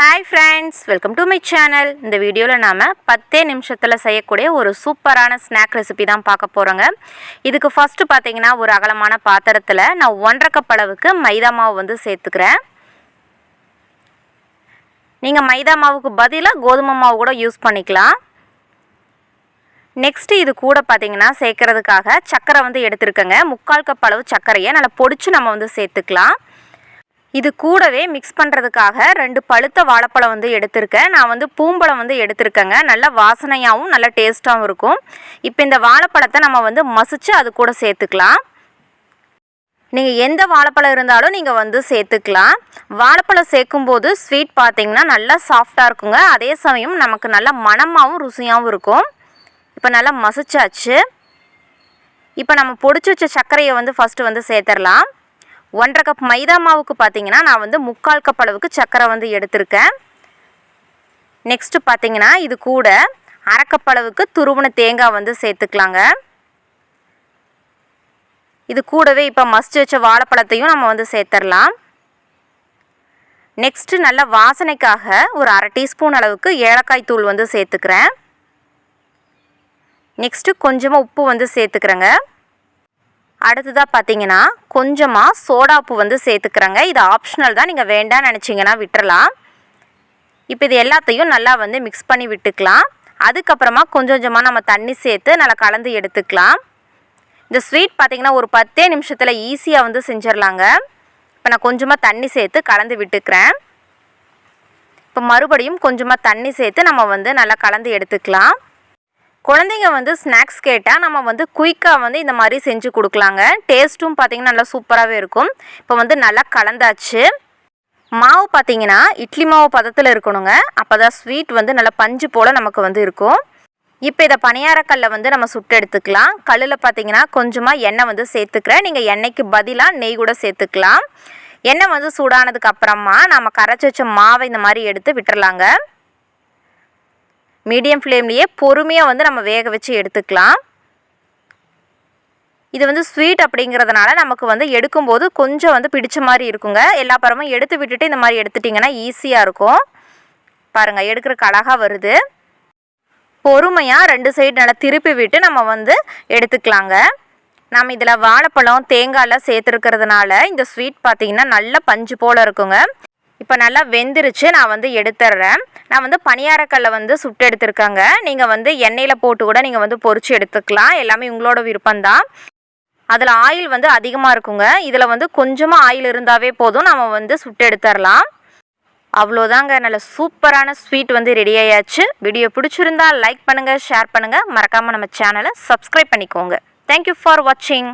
Hi friends welcome to my channel இந்த வீடியோவில் நாம் பத்தே நிமிஷத்தில் செய்யக்கூடிய ஒரு சூப்பரான ஸ்நாக் ரெசிபி தான் பார்க்க போகிறோங்க இதுக்கு ஃபஸ்ட்டு பார்த்தீங்கன்னா ஒரு அகலமான பாத்திரத்தில் நான் ஒன்றரை கப் அளவுக்கு மைதா மாவு வந்து சேர்த்துக்கிறேன். நீங்கள் மைதா மாவுக்கு பதிலாக கோதுமை மாவு கூட யூஸ் பண்ணிக்கலாம். நெக்ஸ்ட்டு இது கூட பார்த்தீங்கன்னா சேர்க்கறதுக்காக சர்க்கரை வந்து எடுத்துருக்கேங்க. முக்கால் கப் அளவு சர்க்கரையை நல்லா பொடிச்சு நம்ம வந்து சேர்த்துக்கலாம். இது கூடவே மிக்ஸ் பண்ணுறதுக்காக ரெண்டு பழுத்த வாழைப்பழம் வந்து எடுத்திருக்கேன். நான் வந்து பூம்பழம் வந்து எடுத்திருக்கேங்க. நல்ல வாசனையாகவும் நல்ல டேஸ்ட்டாகவும் இருக்கும். இப்போ இந்த வாழைப்பழத்தை நம்ம வந்து மசித்து அது கூட சேர்த்துக்கலாம். நீங்கள் எந்த வாழைப்பழம் இருந்தாலும் நீங்கள் வந்து சேர்த்துக்கலாம். வாழைப்பழம் சேர்க்கும்போது ஸ்வீட் பார்த்தீங்கன்னா நல்லா சாஃப்டாக இருக்குங்க. அதே சமயம் நமக்கு நல்லா மணமாகவும் ருசியாகவும் இருக்கும். இப்போ நல்லா மசிச்சாச்சு. இப்போ நம்ம பொடிச்சு வச்ச சர்க்கரையை வந்து ஃபஸ்ட்டு வந்து சேர்த்துடலாம். ஒன்றரை கப் மைதா மாவுக்கு பார்த்தீங்கன்னா நான் வந்து முக்கால் கப் அளவுக்கு சர்க்கரை வந்து எடுத்திருக்கேன். நெக்ஸ்ட்டு பார்த்தீங்கன்னா இது கூட அரைக்கப் அளவுக்கு துருவன தேங்காய் வந்து சேர்த்துக்கலாங்க. இது கூடவே இப்போ மஸ்ட் வச்ச வாழைப்பழத்தையும் நம்ம வந்து சேர்த்துடலாம் நெக்ஸ்ட்டு நல்ல வாசனைக்காக ஒரு அரை டீஸ்பூன் அளவுக்கு ஏலக்காய் தூள் வந்து சேர்த்துக்கிறேன். நெக்ஸ்ட்டு கொஞ்சமாக உப்பு வந்து சேர்த்துக்கிறேங்க. அடுத்ததாக பார்த்தீங்கன்னா கொஞ்சமாக சோடாப்பு வந்து சேர்த்துக்கிறேங்க. இது ஆப்ஷனல் தான். நீங்கள் வேண்டாம் நினச்சிங்கன்னா விட்டுறலாம். இப்போ இது எல்லாத்தையும் நல்லா வந்து மிக்ஸ் பண்ணி விட்டுக்கலாம். அதுக்கப்புறமா கொஞ்சம் கொஞ்சமாக நம்ம தண்ணி சேர்த்து நல்லா கலந்து எடுத்துக்கலாம். இந்த ஸ்வீட் பார்த்திங்கன்னா ஒரு பத்தே நிமிஷத்தில் ஈஸியாக வந்து செஞ்சிடலாங்க இப்போ நான் கொஞ்சமாக தண்ணி சேர்த்து கலந்து விட்டுக்கிறேன். இப்போ மறுபடியும் கொஞ்சமாக தண்ணி சேர்த்து நம்ம வந்து நல்லா கலந்து எடுத்துக்கலாம். குழந்தைங்க வந்து ஸ்நாக்ஸ் கேட்டால் நம்ம வந்து குயிக்காக வந்து இந்த மாதிரி செஞ்சு கொடுக்கலாங்க. டேஸ்ட்டும் பார்த்திங்கன்னா நல்லா சூப்பராகவே இருக்கும். இப்போ வந்து நல்லா கலந்தாச்சு. மாவு பார்த்திங்கன்னா இட்லி மாவு பதத்தில் இருக்கணுங்க. அப்போ தான் ஸ்வீட் வந்து நல்லா பஞ்சு போல் நமக்கு வந்து இருக்கும். இப்போ இதை பணியாரக்கல்ல வந்து நம்ம சுட்டு எடுத்துக்கலாம். கல்லில் பார்த்தீங்கன்னா கொஞ்சமாக எண்ணெய் வந்து சேர்த்துக்கிறேன். நீங்கள் எண்ணெய்க்கு பதிலாக நெய் கூட சேர்த்துக்கலாம். எண்ணெய் வந்து சூடானதுக்கு அப்புறமா நம்ம கரைச்சி வச்ச மாவை இந்த மாதிரி எடுத்து விட்டுறலாங்க. மீடியம் ஃப்ளேம்லேயே பொறுமையாக வந்து நம்ம வேக வச்சு எடுத்துக்கலாம். இது வந்து ஸ்வீட் அப்படிங்கிறதுனால நமக்கு வந்து எடுக்கும்போது கொஞ்சம் வந்து பிடிச்ச மாதிரி இருக்குங்க. எல்லா பறமும் எடுத்து விட்டுட்டு இந்த மாதிரி எடுத்துட்டிங்கன்னா ஈஸியாக இருக்கும். பாருங்கள் எடுக்கிறக்கு அழகாக வருது. பொறுமையாக ரெண்டு சைடு நல்லா திருப்பி விட்டு நம்ம வந்து எடுத்துக்கலாங்க. நம்ம இதில் வாழைப்பழம் தேங்காயெலாம் சேர்த்துருக்கிறதுனால இந்த ஸ்வீட் பார்த்திங்கன்னா நல்ல பஞ்சு போல் இருக்குங்க. இப்போ நல்லா வெந்துருச்சு நான் வந்து எடுத்துடுறேன் நான் வந்து பணியாரக்கல்லை வந்து சுட்டு எடுத்திருக்கேங்க. நீங்கள் வந்து எண்ணெயில் போட்டு கூட நீங்கள் வந்து பொறிச்சு எடுத்துக்கலாம். எல்லாமே உங்களோட விருப்பம்தான். அதில் ஆயில் வந்து அதிகமாக இருக்குங்க. இதில் வந்து கொஞ்சமாக ஆயில் இருந்தாவே போதும். நம்ம வந்து சுட்டு எடுத்துடலாம் அவ்வளோதாங்க. நல்ல சூப்பரான ஸ்வீட் வந்து ரெடி ஆயாச்சு. வீடியோ பிடிச்சிருந்தா லைக் பண்ணுங்கள் ஷேர் பண்ணுங்கள் மறக்காமல் நம்ம சேனலை சப்ஸ்கிரைப் பண்ணிக்கோங்க. தேங்க்யூ ஃபார் வாட்சிங்